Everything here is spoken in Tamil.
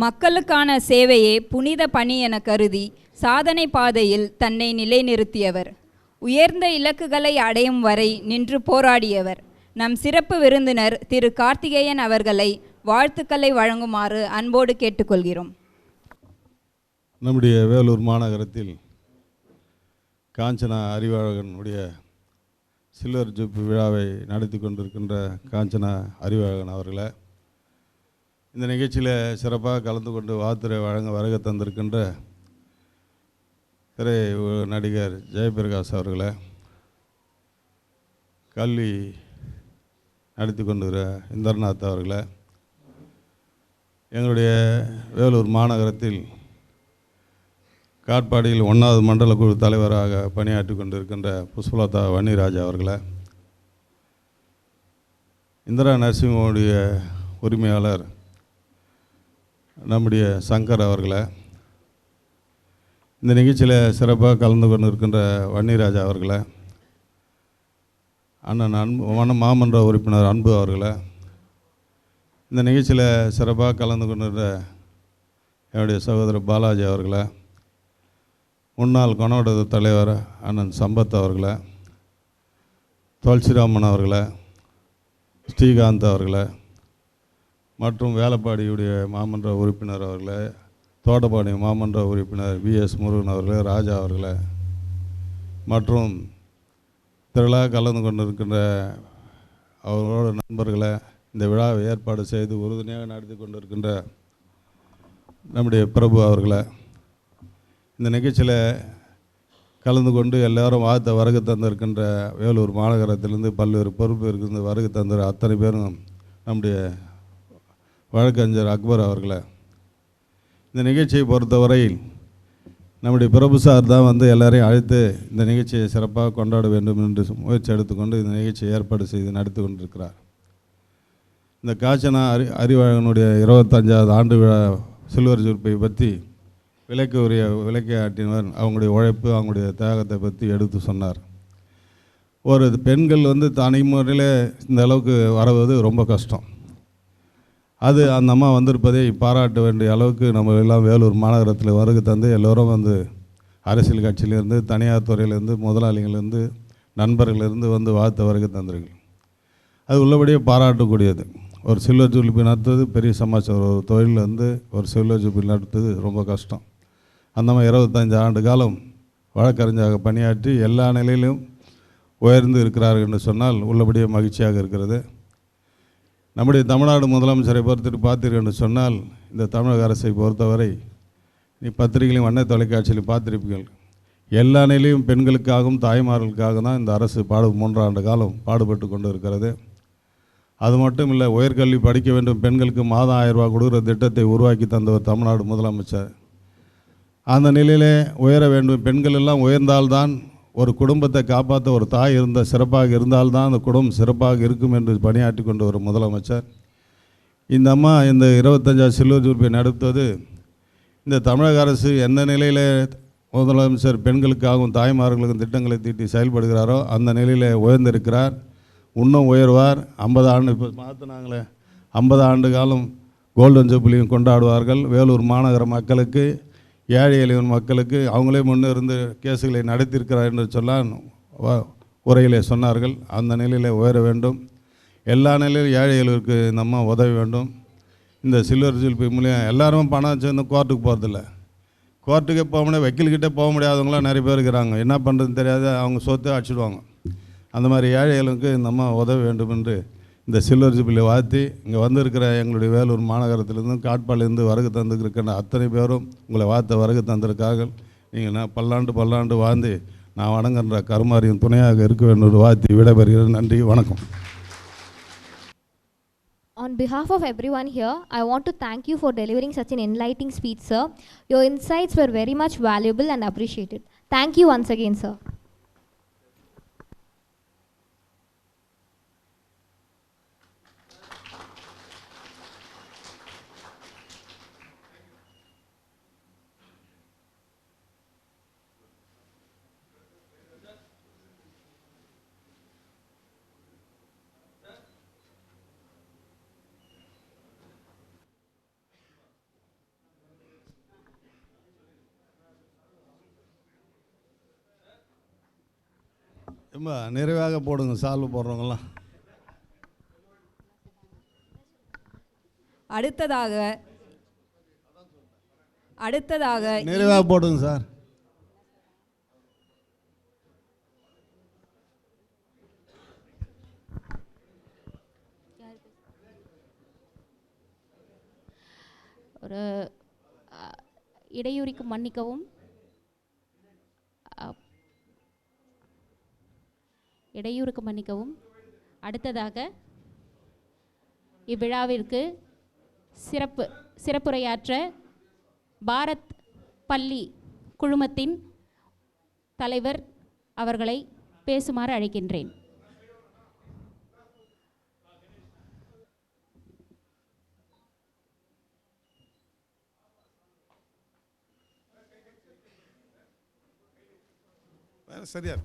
மக்களுக்கான சேவையே புனித பணி என கருதி சாதனை பாதையில் தன்னை நிலைநிறுத்தியவர். உயர்ந்த இலக்குகளை அடையும் வரை நின்று போராடியவர். நம் சிறப்பு விருந்தினர் திரு கார்த்திகேயன் அவர்களை வாழ்த்துக்களை வழங்குமாறு அன்போடு கேட்டுக்கொள்கிறோம். நம்முடைய வேலூர் மாநகரத்தில் காஞ்சனா அறிவாளகனுடைய சில்வர் ஜூப் விழாவை நடத்தி கொண்டிருக்கின்ற காஞ்சனா அறிவழகன் அவர்களை இந்த நிகழ்ச்சியில் சிறப்பாக கலந்து கொண்டு வாத்துரை வழங்க வருகை தந்திருக்கின்ற திரை நடிகர் ஜெயபிரகாஷ் அவர்களை கல்வி நடத்தி கொண்டுகிற இந்தர்நாத் அவர்களை எங்களுடைய வேலூர் மாநகரத்தில் காட்பாடியில் ஒன்றாவது மண்டல குழு தலைவராக பணியாற்றி கொண்டிருக்கின்ற புஷ்பலதா வன்னிராஜா அவர்களை இந்திரா நரசிம்மனுடைய உரிமையாளர் நம்முடைய சங்கர் அவர்களை. இந்த நிகழ்ச்சியில் சிறப்பாக கலந்து கொண்டு இருக்கின்ற வன்னிராஜா அவர்களை. அண்ணன் அன்பு வன மாமன்ற உறுப்பினர் அன்பு அவர்களை. இந்த நிகழ்ச்சியில் சிறப்பாக கலந்து கொண்டிருந்த என்னுடைய சகோதரர் பாலாஜி அவர்களை. முன்னாள் கொணவடது தலைவர் அண்ணன் சம்பத் அவர்களை. துளசிராமன் அவர்களை. ஸ்ரீகாந்த் அவர்களை. மற்றும் வேலப்பாடியுடைய மாமன்ற உறுப்பினர் அவர்களை தோட்டப்பாடி மாமன்ற உறுப்பினர் வி. எஸ். முருகன் அவர்களே ராஜா அவர்களை மற்றும் திருவிழா கலந்து கொண்டிருக்கின்ற அவர்களோட நண்பர்களை இந்த விழாவை ஏற்பாடு செய்து உறுதுணையாக நடத்தி கொண்டிருக்கின்ற நம்முடைய பிரபு அவர்களை இந்த நிகழ்ச்சியில் கலந்து கொண்டு எல்லாரும் வாழ்த்த வருகை தந்திருக்கின்ற வேலூர் மாநகரத்திலிருந்து பல்வேறு பொறுப்பு இருக்கின்ற வருகை தந்த அத்தனை பேரும் நம்முடைய வழக்கறிஞர் அக்பர் அவர்களை. இந்த நிகழ்ச்சியை பொறுத்தவரையில் நம்முடைய பிரபு சார் தான் வந்து எல்லாரையும் அழைத்து இந்த நிகழ்ச்சியை சிறப்பாக கொண்டாட வேண்டும் என்று முயற்சி எடுத்துக்கொண்டு இந்த நிகழ்ச்சியை ஏற்பாடு செய்து நடத்தி கொண்டிருக்கிறார். இந்த காஞ்சனா அறி அறிவழகனுடைய இருபத்தஞ்சாவது ஆண்டு விழா சில்வர் ஜூர்ப்பை பற்றி விலைக்கு உரிய விலைக்கு ஆட்டினவர் அவங்களுடைய உழைப்பு அவங்களுடைய தியாகத்தை பற்றி எடுத்து சொன்னார். ஒரு பெண்கள் வந்து தனி முறையில் இந்த அளவுக்கு வரவது ரொம்ப கஷ்டம். அது அந்த அம்மா வந்திருப்பதை பாராட்ட வேண்டிய அளவுக்கு நம்ம எல்லாம் வேலூர் மாநகரத்தில் வருகை தந்து எல்லோரும் வந்து அரசியல் கட்சியிலேருந்து தனியார் துறையிலேருந்து முதலாளிகள்லேருந்து நண்பர்கள்லேருந்து வந்து வாழ்த்த வருகை தந்திருக்கீங்க அது உள்ளபடியே பாராட்டக்கூடியது. ஒரு சில்வர் ஜூபிலி நடத்துவது பெரிய சமாச்சாரம். ஒரு தொழிலில் வந்து ஒரு சில்வர் ஜூபிலி நடத்துவது ரொம்ப கஷ்டம். அந்த மாதிரி இருபத்தஞ்சு ஆண்டு காலம் வழக்கறிஞராக பணியாற்றி எல்லா நிலையிலும் உயர்ந்து இருக்கிறார்கள் என்று சொன்னால் உள்ளபடியே மகிழ்ச்சியாக இருக்கிறது. நம்முடைய தமிழ்நாடு முதலமைச்சரை பொறுத்துட்டு பார்த்தீர்கள் சொன்னால் இந்த தமிழக அரசை பொறுத்தவரை நீ பத்திரிகையிலும் வண்ண தொலைக்காட்சியிலும் பார்த்திருப்பீர்கள். எல்லா நிலையும் பெண்களுக்காகவும் தாய்மார்களுக்காக தான் இந்த அரசு பாடு மூன்றாண்டு காலம் பாடுபட்டு கொண்டு இருக்கிறது அது மட்டும் இல்லை உயர்கல்வி படிக்க வேண்டும் பெண்களுக்கு மாதம் ஆயிரம் கொடுக்குற திட்டத்தை உருவாக்கி தந்தவர் தமிழ்நாடு முதலமைச்சர். அந்த நிலையிலே உயர வேண்டும் பெண்கள் எல்லாம் உயர்ந்தால்தான் ஒரு குடும்பத்தை காப்பாற்ற ஒரு தாய் இருந்த சிறப்பாக இருந்தால்தான் அந்த குடும்பம் சிறப்பாக இருக்கும் என்று பணியாற்றி கொண்டு ஒரு முதலமைச்சர். இந்த அம்மா இந்த இருபத்தஞ்சாவது சில்வர் ஜூர்பை நடத்துவது இந்த தமிழக அரசு எந்த நிலையில் முதலமைச்சர் பெண்களுக்காகவும் தாய்மார்களுக்கும் திட்டங்களை தீட்டி செயல்படுகிறாரோ அந்த நிலையில் உயர்ந்திருக்கிறார். இன்னும் உயர்வார். ஐம்பது ஆண்டு இப்போ மாற்றினாங்களே ஐம்பது ஆண்டு காலம் கோல்டன் ஜூப்ளியும் கொண்டாடுவார்கள். வேலூர் மாநகர மக்களுக்கு ஏழை எளிய மக்களுக்கு அவங்களே முன்னே இருந்து கேஸுகளை நடத்தியிருக்கிறார் என்று சொல்லாம் உரையிலே சொன்னார்கள். அந்த நிலையில் உயர வேண்டும். எல்லா நிலையிலும் ஏழை எளியவருக்கு இந்த உதவி வேண்டும். இந்த சில்வர் ஜூல்பி மூலியம் எல்லாரும் பணம் சேர்ந்து கோர்ட்டுக்கு போகிறதில்ல கோர்ட்டுக்கே போக முடியாது வக்கீல்கிட்டே போக முடியாதவங்களாம் நிறைய பேர் இருக்கிறாங்க. என்ன பண்ணுறதுன்னு தெரியாது அவங்க சொத்து அடிச்சிடுவாங்க. அந்த மாதிரி ஏழைகளுக்கு நம்ம அம்மா உதவ வேண்டும் என்று இந்த சில்வர் ஜூபிலி வாழ்த்தி இங்கே வந்திருக்கிற எங்களுடைய வேலூர் மாநகரத்திலிருந்தும் காட்பாடிலிருந்து வருகை தந்துருக்கிற அத்தனை பேரும் உங்களை வாழ்த்த வருகை தந்திருக்கார்கள் நீங்கள் நான் பல்லாண்டு பல்லாண்டு வாழ்ந்து நான் வணங்குகின்ற கருமாரியின் துணையாக இருக்க வேண்டும் வாழ்த்தி விடைபெறுகிறேன் நன்றி வணக்கம் On behalf of everyone here, I want to thank you for delivering such an enlightening speech, sir. Your insights were very much valuable and appreciated. Thank you once again, sir. ரொம்ப நிறைவாக போடுங்க சால்வ் போடுறவங்களாம் அடுத்ததாக அடுத்ததாக நிறைவாக போடுங்க சார். ஒரு இடையூறுக்கு மன்னிக்கவும். இடையூறுக்கு மன்னிக்கவும். அடுத்ததாக இவ்விழாவிற்கு சிறப்பு சிறப்புரையாற்ற பாரத் பள்ளி குழுமத்தின் தலைவர் அவர்களை பேசுமாறு அழைக்கின்றேன். சரியா